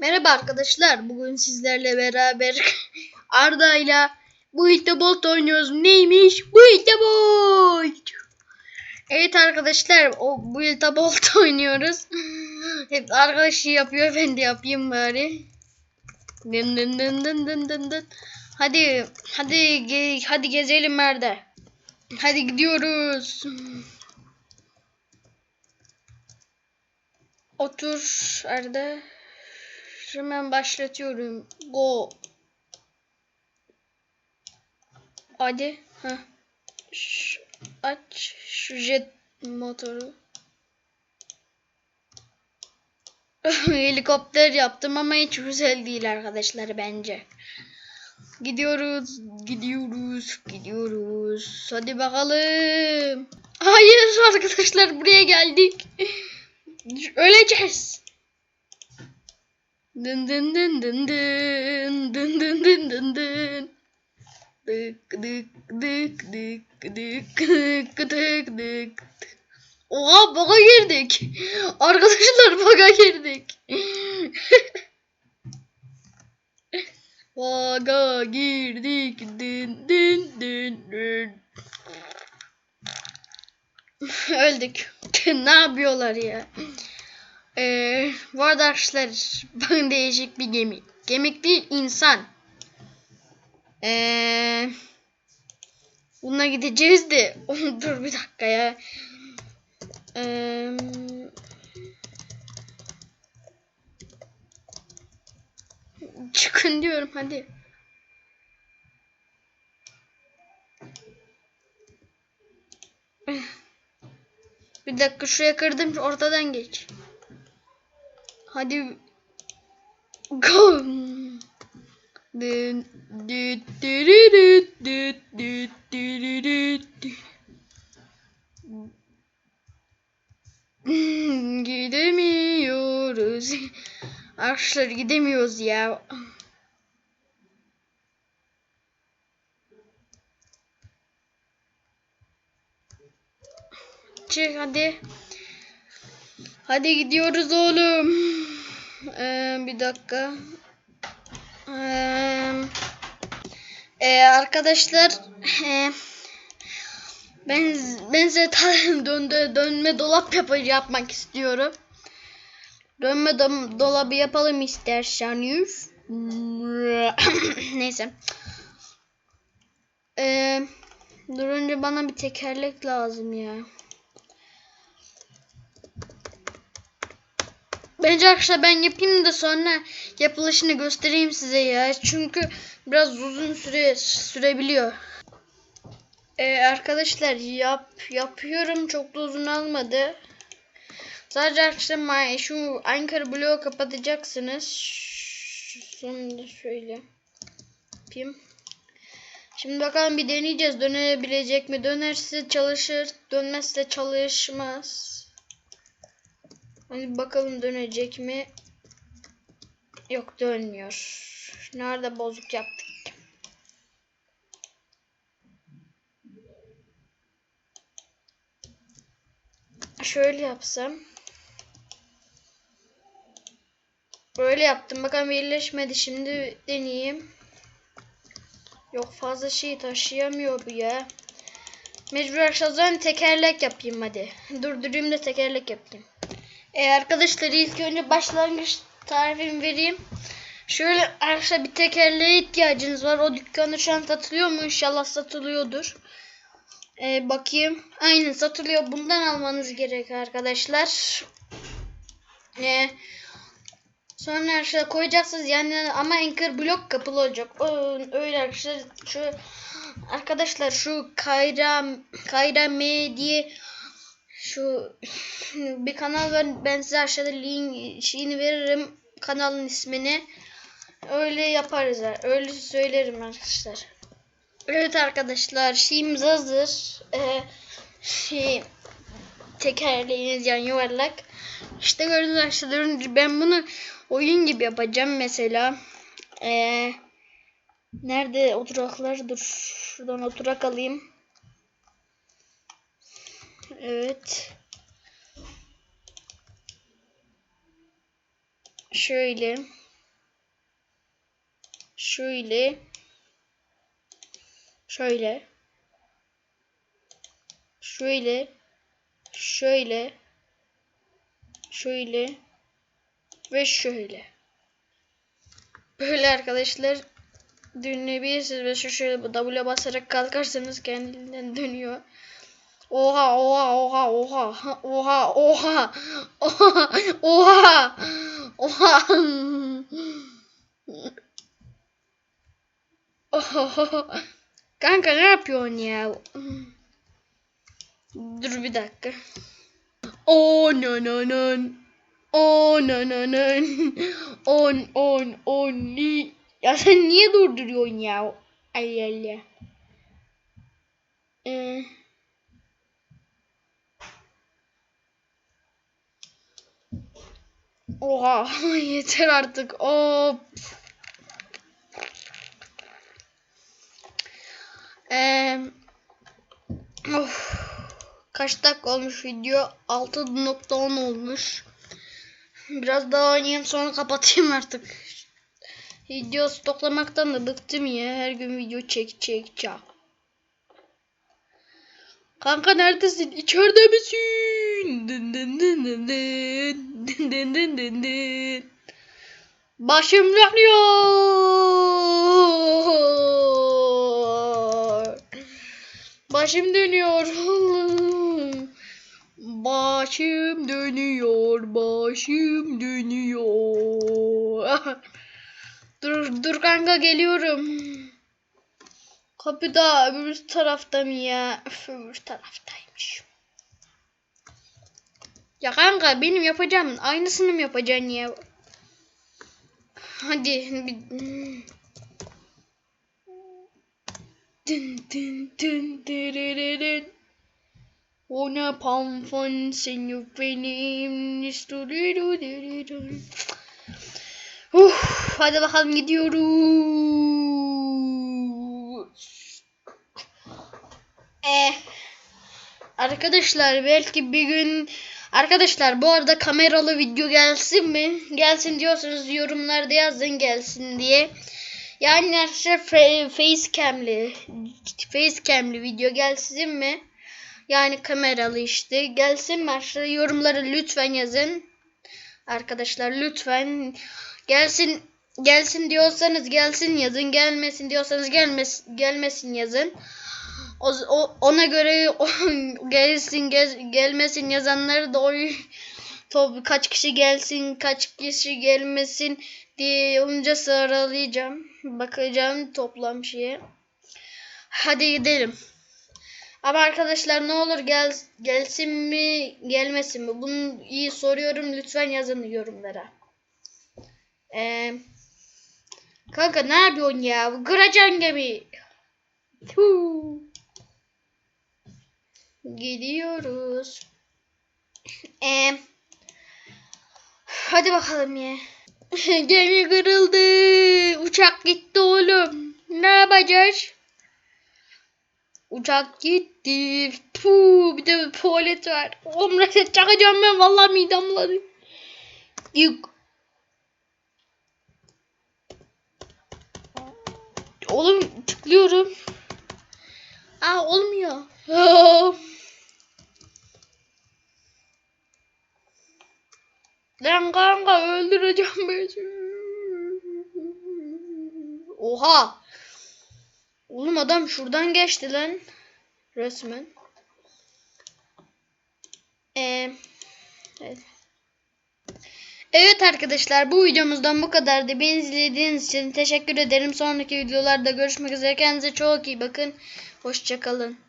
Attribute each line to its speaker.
Speaker 1: Merhaba arkadaşlar. Bugün sizlerle beraber Arda ile bu Bolt oynuyoruz. Neymiş? Bu Bolt. Evet arkadaşlar, o bu Bolt oynuyoruz. Hep arkadaşı yapıyor, ben de yapayım bari. Dın dın dın dın dın dın dın. Hadi, hadi, ge- hadi gezelim Merda. Hadi gidiyoruz. Otur Arda. Hemen başlatıyorum. Go. Hadi. Heh. Aç şu jet motoru. Helikopter yaptım ama hiç güzel değil arkadaşlar bence. Gidiyoruz, gidiyoruz, gidiyoruz. Hadi bakalım. Hayır arkadaşlar buraya geldik. Öleceğiz. Dın dın dın dın dın dın dın dın dın dın. Dık dık dık dık dık dık dık dık. Oha baga girdik. Arkadaşlar baga girdik. baga girdik. Dın dın dın dın. Öldük. ne yapıyorlar ya? Ee, bu arkadaşlar bakın değişik bir gemi. Gemik değil insan. Ee, bununla gideceğiz de dur bir dakika ya. Ee, çıkın diyorum hadi. Bir dakika şuraya kırdım ortadan geç. Hadi go. Düt. Gidemiyoruz. Arkadaşlar gidemiyoruz ya. Çık hadi. Hadi gidiyoruz oğlum. Ee, bir dakika. E, arkadaşlar e, ben ben ta- döndü, dönme dolap yap yapmak istiyorum. Dönme dom- dolabı yapalım isterseniz. Neyse. Ee, dur önce bana bir tekerlek lazım ya. Bence arkadaşlar ben yapayım da sonra yapılışını göstereyim size ya. Çünkü biraz uzun süre sürebiliyor. Ee, arkadaşlar yap yapıyorum çok da uzun almadı. Sadece arkadaşlar şu anchor bloğu kapatacaksınız. Sonunda şöyle yapayım. Şimdi bakalım bir deneyeceğiz. Dönebilecek mi? Dönerse çalışır. Dönmezse çalışmaz. Hani bakalım dönecek mi? Yok dönmüyor. Nerede bozuk yaptık? Şöyle yapsam. Böyle yaptım. Bakalım birleşmedi. Şimdi deneyeyim. Yok fazla şey taşıyamıyor bu ya. Mecbur arkadaşlar tekerlek yapayım hadi. Durdurayım da tekerlek yapayım. E arkadaşlar ilk önce başlangıç tarifimi vereyim. Şöyle arkadaşlar bir tekerleğe ihtiyacınız var. O dükkanda şu an satılıyor mu? İnşallah satılıyordur. E, bakayım. Aynen satılıyor. Bundan almanız gerek arkadaşlar. E, sonra arkadaşlar koyacaksınız yani ama anchor blok kapalı olacak. O, öyle arkadaşlar şu arkadaşlar şu Kayra Kayra M diye şu bir kanal var. Ben size aşağıda link şeyini veririm. Kanalın ismini. Öyle yaparız. Öyle söylerim arkadaşlar. Evet arkadaşlar şeyimiz hazır. Ee, şey tekerleğiniz yani yuvarlak. İşte gördüğünüz arkadaşlar ben bunu oyun gibi yapacağım mesela. Ee, nerede oturaklar? Dur. Şuradan oturak alayım. Evet. Şöyle. Şöyle. Şöyle. Şöyle. Şöyle. Şöyle. Ve şöyle. Böyle arkadaşlar dönülebilirsiniz ve şöyle W'ye basarak kalkarsanız kendinden dönüyor. Oha oha oha oha oha oha oha oha oha Kanka ne yapıyorsun ya? Dur bir dakika. Oh no no no. Oh no no no. On on on. Ya sen niye durduruyorsun ya? Ay Allah. Ee, Oha yeter artık. Hop. Ee, of. Kaç dakika olmuş video? 6.10 olmuş. Biraz daha oynayayım sonra kapatayım artık. Video stoklamaktan da bıktım ya. Her gün video çek çek çek. Kanka neredesin? İçeride misin? Başım dönüyor. Başım dönüyor. Başım dönüyor. Başım dönüyor. dur dur kanka geliyorum. Kapıda öbür tarafta mı ya? Üf, öbür taraftaymış. Ya kanka benim yapacağım aynısını mı yapacaksın ya? Hadi bir... Dın dın dın dırırırın. Ona pamfon seni benim Uh, hadi bakalım gidiyoruz. Eh. Arkadaşlar belki bir gün Arkadaşlar bu arada kameralı video gelsin mi? Gelsin diyorsanız yorumlarda yazın gelsin diye. Yani arkadaşlar fa- facecam'li facecam'li video gelsin mi? Yani kameralı işte. Gelsin mi arkadaşlar? Yorumları lütfen yazın. Arkadaşlar lütfen gelsin gelsin diyorsanız gelsin yazın. Gelmesin diyorsanız gelmez, gelmesin yazın. O, ona göre o, gelsin gel, gelmesin yazanları oy top kaç kişi gelsin kaç kişi gelmesin diye olunca sıralayacağım. Bakacağım toplam şeye. Hadi gidelim. Ama arkadaşlar ne olur gel gelsin mi gelmesin mi? Bunu iyi soruyorum. Lütfen yazın yorumlara. Ee, kanka ne yapıyorsun ya? Kıracaksın gemi. Huu. Gidiyoruz. Ee, hadi bakalım ya. Gemi kırıldı. Uçak gitti oğlum. Ne yapacağız? Uçak gitti. Puh, bir de tuvalet var. Oğlum reset çakacağım ben. Vallahi midem bulandı. Yük. Oğlum tıklıyorum. Aa olmuyor. Lan kanka öldüreceğim beni. Oha. Oğlum adam şuradan geçti lan. Resmen. Ee, evet. Evet arkadaşlar bu videomuzdan bu kadardı. Beni izlediğiniz için teşekkür ederim. Sonraki videolarda görüşmek üzere. Kendinize çok iyi bakın. Hoşçakalın.